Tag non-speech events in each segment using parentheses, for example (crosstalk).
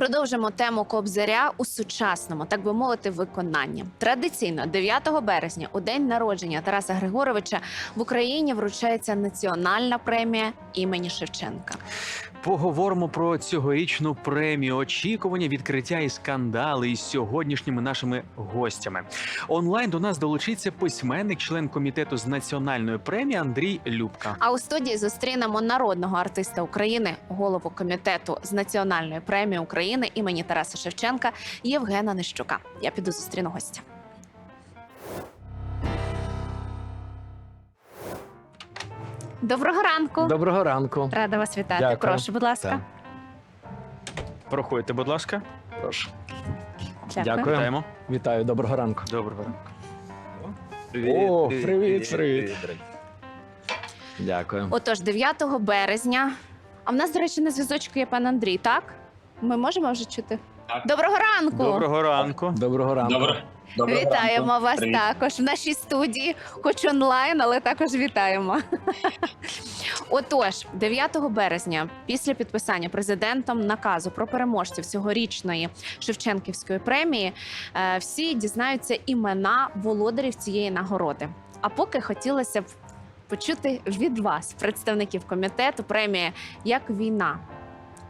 Продовжимо тему Кобзаря у сучасному, так би мовити, виконанні. Традиційно 9 березня, у день народження Тараса Григоровича, в Україні вручається національна премія імені Шевченка. Поговоримо про цьогорічну премію, очікування, відкриття і скандали із сьогоднішніми нашими гостями. Онлайн до нас долучиться письменник, член комітету з національної премії Андрій Любка. А у студії зустрінемо народного артиста України, голову комітету з національної премії України імені Тараса Шевченка Євгена Нищука. Я піду зустріну гостя. Доброго ранку. Доброго ранку. Рада вас вітати. Дякую. Прошу, будь ласка. Так. Проходьте, будь ласка. Прошу. Дякую. Дякую. Вітаємо. Вітаю, доброго ранку. Доброго ранку. О, привіт, привіт. Дякую. Отож, 9 березня. А в нас, до речі, на зв'язочку є пан Андрій, так? Ми можемо вже чути? Так. Доброго ранку! Доброго ранку. Доброго ранку. Добре. Доброго Вітаємо ранку. вас Привіт. також в нашій студії, хоч онлайн, але також вітаємо. (laughs) Отож, 9 березня, після підписання президентом наказу про переможців цьогорічної Шевченківської премії, е, всі дізнаються імена володарів цієї нагороди. А поки хотілося б почути від вас, представників комітету, премія як війна.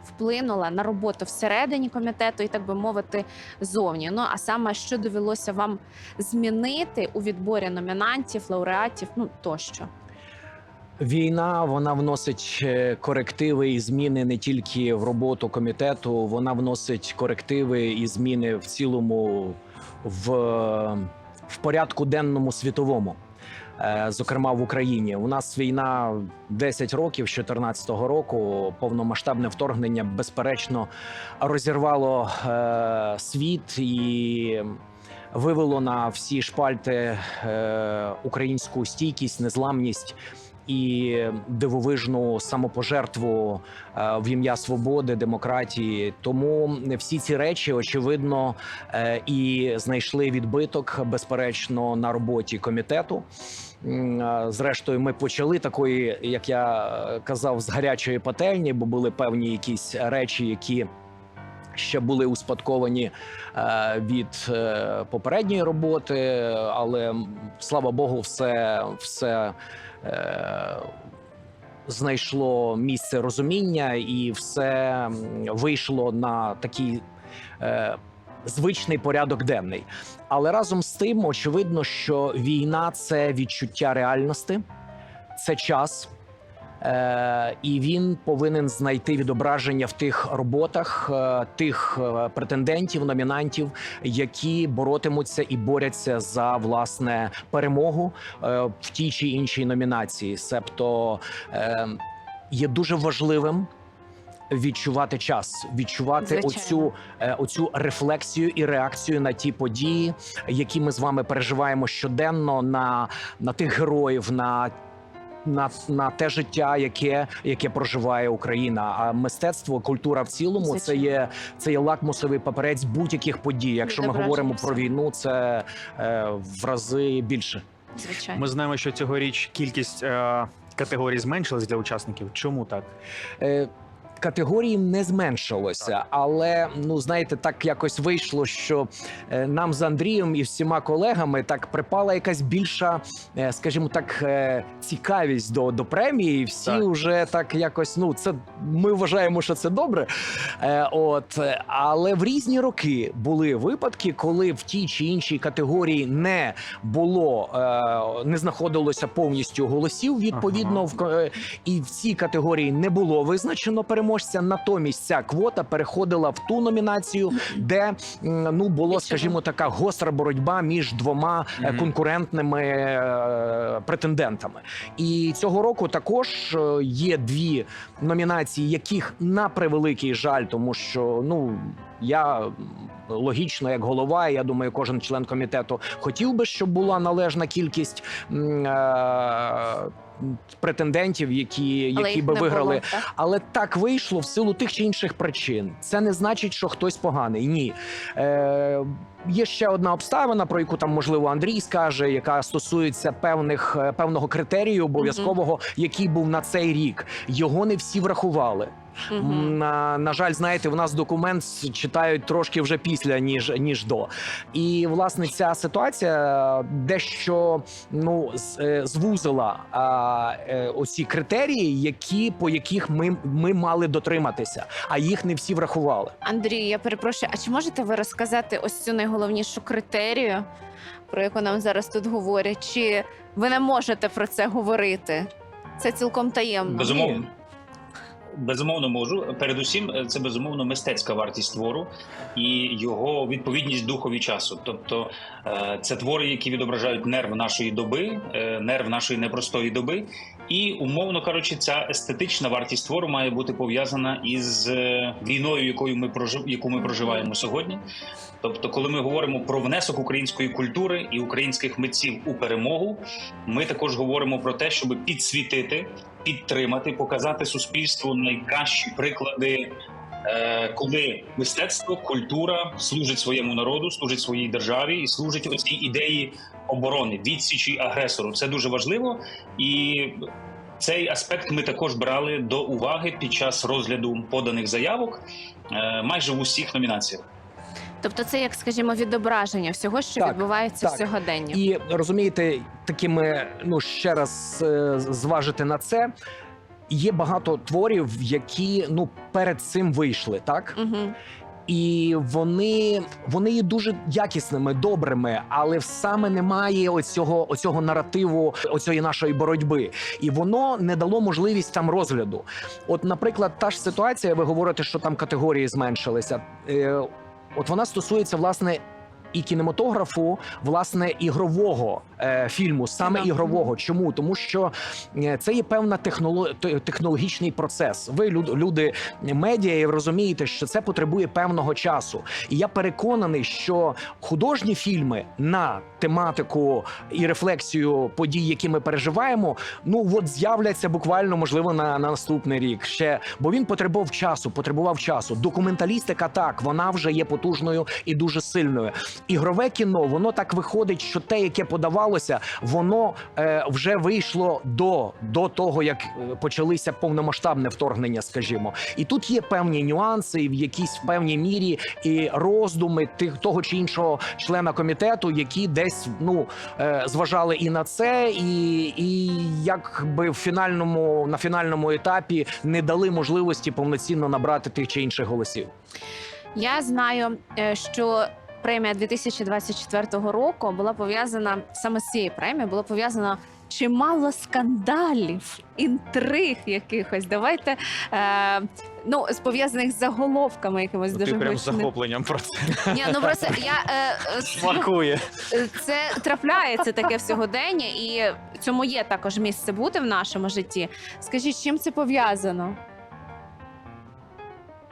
Вплинула на роботу всередині комітету і так би мовити, зовні. Ну а саме що довелося вам змінити у відборі номінантів, лауреатів, ну тощо. Війна вона вносить е, корективи і зміни не тільки в роботу комітету, вона вносить корективи і зміни в цілому в, в порядку денному світовому. Е, Зокрема, в Україні у нас війна 10 років з 2014 року. Повномасштабне вторгнення безперечно розірвало е, світ і вивело на всі шпальти е, українську стійкість, незламність і дивовижну самопожертву е, в ім'я свободи, демократії. Тому всі ці речі очевидно е, і знайшли відбиток, безперечно, на роботі комітету. Е, Зрештою, ми почали такої, як я казав, з гарячої пательні, бо були певні якісь речі, які ще були успадковані е, від е, попередньої роботи, але слава Богу, все, все е, знайшло місце розуміння, і все вийшло на такий. Е, Звичний порядок денний, але разом з тим, очевидно, що війна це відчуття реальності, це час, і він повинен знайти відображення в тих роботах е, тих е, претендентів, номінантів, які боротимуться і борються за власне перемогу е, в тій чи іншій номінації. Себто е, є дуже важливим. Відчувати час, відчувати Звичайно. оцю, е, оцю рефлексію і реакцію на ті події, які ми з вами переживаємо щоденно на, на тих героїв, на на, на те життя, яке, яке проживає Україна. А мистецтво, культура в цілому, це є це є лакмусовий паперець будь-яких подій. Якщо ми говоримо про війну, це е, в рази більше. Звичайно. Ми знаємо, що цьогоріч кількість е, категорій зменшилась для учасників. Чому так? Е, Категорії не зменшилося, але ну знаєте, так якось вийшло, що е, нам з Андрієм і всіма колегами так припала якась більша, е, скажімо так, е, цікавість до, до премії. Всі Так. вже так якось. Ну це ми вважаємо, що це добре. От але в різні роки були випадки, коли в тій чи іншій категорії не було, не знаходилося повністю голосів. Відповідно, Ага. в і в цій категорії не було визначено переможця. Натомість ця квота переходила в ту номінацію, де ну було, скажімо, така гостра боротьба між двома е, конкурентними е, претендентами. І цього року також е, є дві номінації, яких на превеликий жаль, тому що ну я логічно, як голова, я думаю, кожен член комітету хотів би, щоб була належна кількість е, претендентів, які, Але які би виграли. було, так? Але так вийшло в силу тих чи інших причин. Це не значить, що хтось поганий. Ні. Е, є ще одна обставина, про яку там можливо Андрій скаже, яка стосується певних е, певного критерію обов'язкового, який був на цей рік. Його не всі врахували. Мгм. М, На, на жаль, знаєте, в нас документ читають трошки вже після, ніж ніж до. І власне ця ситуація дещо ну е, звузила а, е, оці критерії, які по яких ми, ми мали дотриматися, а їх не всі врахували. Андрій, я перепрошую, а чи можете ви розказати ось цю найголовнішу критерію, про яку нам зараз тут говорять? Чи ви не можете про це говорити? Це цілком таємно. Безумовно. Безумовно можу. Передусім, е, це безумовно мистецька вартість твору і його відповідність духові часу. Тобто е, це твори, які відображають нерв нашої доби, е, нерв нашої непростої доби. І умовно кажучи, ця естетична вартість твору має бути пов'язана із війною, якою ми прожив, яку ми проживаємо сьогодні. Тобто, коли ми говоримо про внесок української культури і українських митців у перемогу, ми також говоримо про те, щоб підсвітити, підтримати, показати суспільству найкращі приклади, е, коли мистецтво, культура служить своєму народу, служить своїй державі і служить оцій ідеї оборони, відсічі агресору. Це дуже важливо і. Цей аспект ми також брали до уваги під час розгляду поданих заявок е, майже в усіх номінаціях. Тобто, це як, скажімо, відображення всього, що Так, відбувається так. в сьогоденні. І розумієте, такими ну ще раз е, зважити на це. Є багато творів, які ну перед цим вийшли, так Угу. і вони, вони є дуже якісними, добрими, але саме немає оцього, оцього наративу, оцієї нашої боротьби, і воно не дало можливість там розгляду. От, наприклад, та ж ситуація, ви говорите, що там категорії зменшилися. От вона стосується власне. І кінематографу, власне, ігрового е, фільму, саме Да. ігрового. Чому? Тому що е, це є певна техноло... те- технологічний процес. Ви люд- люди медіа і розумієте, що це потребує певного часу. І я переконаний, що художні фільми на тематику і рефлексію подій, які ми переживаємо, ну от з'являться буквально можливо на, на наступний рік. Ще бо він потребував часу, потребував часу. Документалістика так вона вже є потужною і дуже сильною. Ігрове кіно воно так виходить, що те, яке подавалося, воно е, вже вийшло до, до того, як е, почалися повномасштабне вторгнення, скажімо. І тут є певні нюанси, в якійсь певній мірі і роздуми тих того чи іншого члена комітету, які десь ну е, зважали і на це, і, і якби в фінальному на фінальному етапі не дали можливості повноцінно набрати тих чи інших голосів. Я знаю, е, що премія 2024 року була пов'язана саме з цією премією, було пов'язано чимало скандалів, інтриг якихось. Давайте е, ну з пов'язаних з заголовками якимось дуже гучними. захопленням про це Ні, ну просто я е, смакує. Е, Це трапляється таке в сьогодення, і цьому є також місце бути в нашому житті. Скажіть, чим це пов'язано?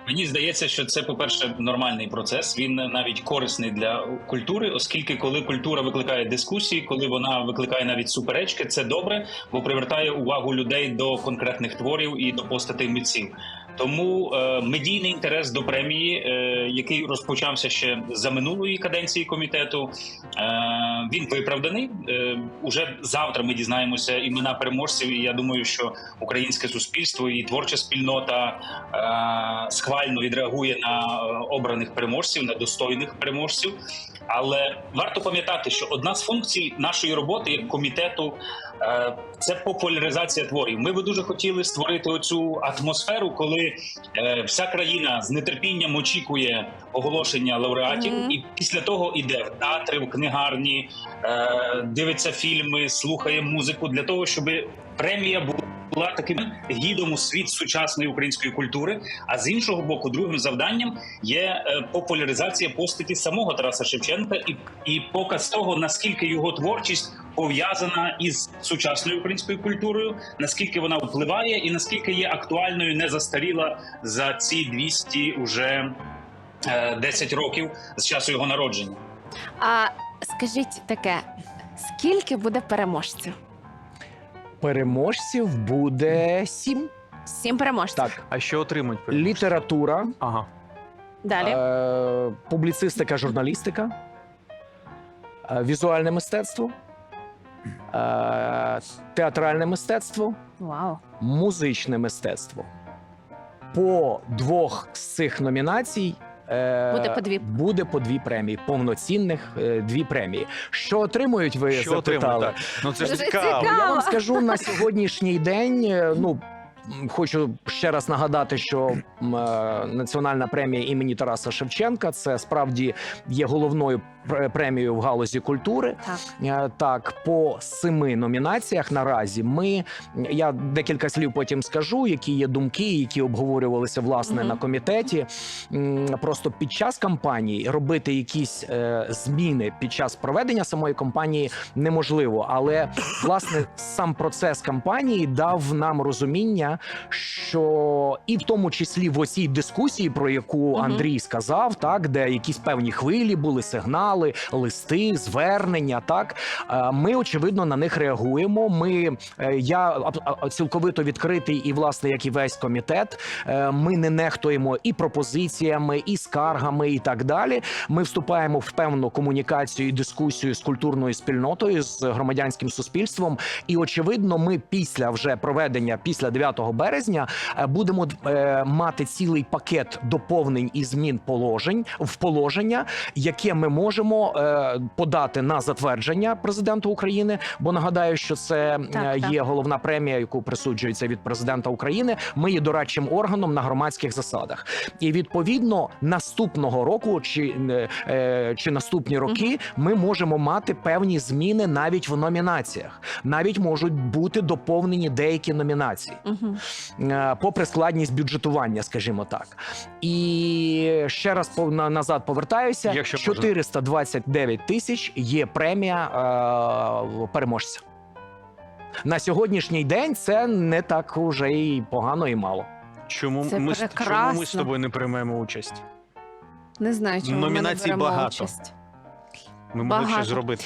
Мені здається, що це, по-перше, нормальний процес. Він навіть корисний для культури, оскільки коли культура викликає дискусії, коли вона викликає навіть суперечки, це добре, бо привертає увагу людей до конкретних творів і до постатей митців. Тому е, медійний інтерес до премії, е, який розпочався ще за минулої каденції комітету, е, він виправданий. Е, уже завтра ми дізнаємося імена переможців. І я думаю, що українське суспільство і творча спільнота е, схвально відреагує на е, обраних переможців, на достойних переможців. Але варто пам'ятати, що одна з функцій нашої роботи як комітету це популяризація творів. Ми би дуже хотіли створити оцю атмосферу, коли е, вся країна з нетерпінням очікує оголошення лауреатів, Мгм. і після того йде в театри, в книгарні, е, дивиться фільми, слухає музику для того, щоб премія була таким гідом у світ сучасної української культури. А з іншого боку, другим завданням є е, популяризація постаті самого Тараса Шевченка і, і показ того, наскільки його творчість пов'язана із сучасною українською культурою, наскільки вона впливає, і наскільки є актуальною, не застаріла за ці 200 уже е, 10 років з часу його народження. А скажіть таке: скільки буде переможців? Переможців буде сім. Сім переможців. Так, А що отримують? переможці? література, Ага. Далі. е, публіцистика, журналістика, е, візуальне мистецтво, е, театральне мистецтво, Вау. музичне мистецтво. По двох з цих номінацій. е, Буде по дві. Буде по дві премії, повноцінних е, дві премії. Що отримують ви Що запитали? Так. Ну це ж цікаво. цікаво. Я вам скажу на сьогоднішній день. е, Ну хочу ще раз нагадати, що е, національна премія імені Тараса Шевченка це справді є головною пр- премією в галузі культури. Так. Е, Так, по семи номінаціях наразі ми я декілька слів потім скажу, які є думки, які обговорювалися власне Мгм. на комітеті. Просто під час кампанії робити якісь е, зміни під час проведення самої кампанії неможливо. Але власне сам процес кампанії дав нам розуміння, що і в тому числі в оцій дискусії, про яку. Андрій сказав, так де якісь певні хвилі були, сигнали, листи, звернення. Так Е, ми очевидно на них реагуємо. Ми е, я цілковито відкритий, і власне, як і весь комітет. е, Ми не нехтуємо і пропозиціями, і скаргами, і так далі. Ми вступаємо в певну комунікацію і дискусію з культурною спільнотою, з громадянським суспільством. І очевидно, ми після вже проведення, після 9 березня, будемо мати цілий пакет доповнень і змін положень в положення, яке ми можемо можемо е, подати на затвердження президенту України, бо нагадаю, що це е, так, є так. головна премія, яку присуджується від президента України. Ми є дорадчим органом на громадських засадах, і відповідно наступного року чи е, чи наступні роки ми можемо мати певні зміни навіть в номінаціях. Навіть можуть бути доповнені деякі номінації, попри складність бюджетування, скажімо так, і ще раз назад повертаюся: якщо 420 29 тисяч є премія е, переможця. На сьогоднішній день це не так уже і погано, і мало. Чому Це ми, з- чому ми з тобою не приймемо участь? Не знаю, чому ми не беремо багато. участь. Ми могли щось зробити.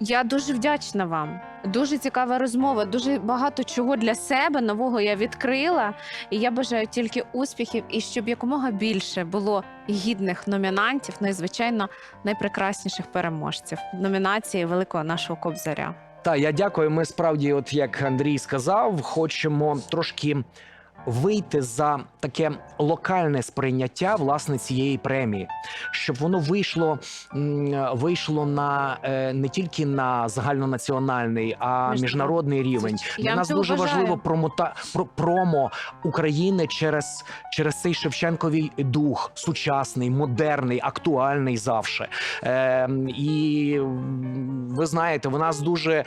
Я дуже вдячна вам. Дуже цікава розмова. Дуже багато чого для себе нового я відкрила. І я бажаю тільки успіхів і щоб якомога більше було гідних номінантів, ну і звичайно найпрекрасніших переможців номінації великого нашого кобзаря. Та я дякую. Ми справді, от як Андрій сказав, хочемо трошки вийти за таке локальне сприйняття власне цієї премії, щоб воно вийшло, вийшло на е, не тільки на загальнонаціональний, а Міжнародний. рівень. Для нас дуже бажаю. важливо промота про промо України через, через цей Шевченковий дух, сучасний, модерний, актуальний завше. Е, і ви знаєте, в нас дуже е,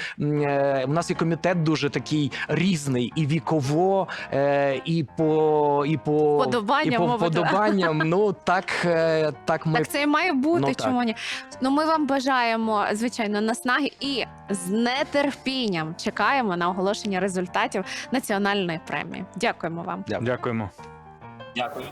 в нас і комітет дуже такий різний, і віково, е, і по і по Вподобання, і по мовити. вподобанням. Ну так, е, так ми Так це і має бути. Ну, чому ні? Ну ми вам бажаємо звичайно наснаги і з нетерпінням чекаємо на оголошення результатів національної премії. Дякуємо вам. Дякуємо. Дякую.